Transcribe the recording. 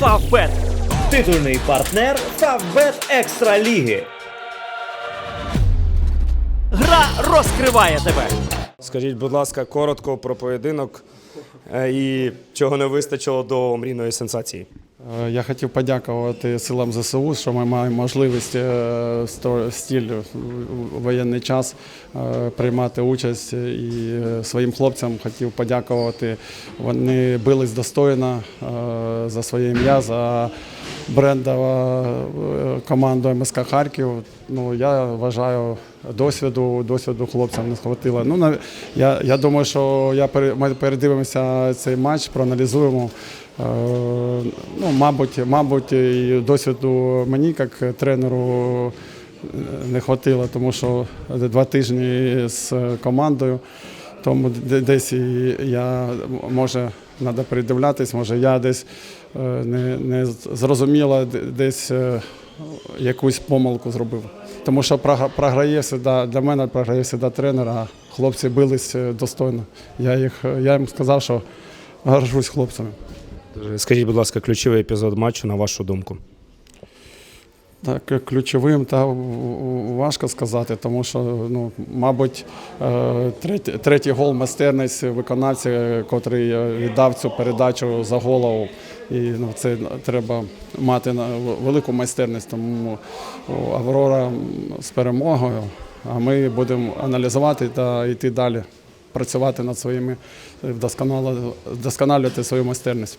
Фавбет. Титульний партнер Фавбет Екстра Ліги. Гра розкриває тебе. Скажіть, будь ласка, коротко про поєдинок е, і чого не вистачило до мрійної сенсації. Е, Я хотів подякувати силам ЗСУ, що ми маємо можливість е, стіль у воєнний час е, приймати участь. І е, своїм хлопцям хотів подякувати. Вони бились достойно е, за своє ім'я, за брендова е, команду МСК Харків. Ну, я вважаю, досвіду, досвіду хлопцям не схватило. Ну, я, я думаю, що я ми передивимося цей матч, проаналізуємо. Е, Ну, мабуть, мабуть, і досвіду мені, як тренеру, е, не хватило, тому що два тижні з командою. Тому десь я може треба придивлятись, може я десь е, не, не зрозуміло, десь е, якусь помилку зробив. Тому що програє всегда, для мене програє всегда тренер, а хлопці бились е, достойно. Я, їх, я їм сказав, що горжусь хлопцями. Скажіть, будь ласка, ключовий епізод матчу, на вашу думку. Так, ключовим та важко сказати, тому що, ну, мабуть, е, третій, третій гол майстерність виконавця, котрий е, віддав цю передачу за голову. І ну, це треба мати велику майстерність. Тому Аврора з перемогою. А ми будемо аналізувати та йти далі, працювати над своїми, вдосконалювати свою майстерність.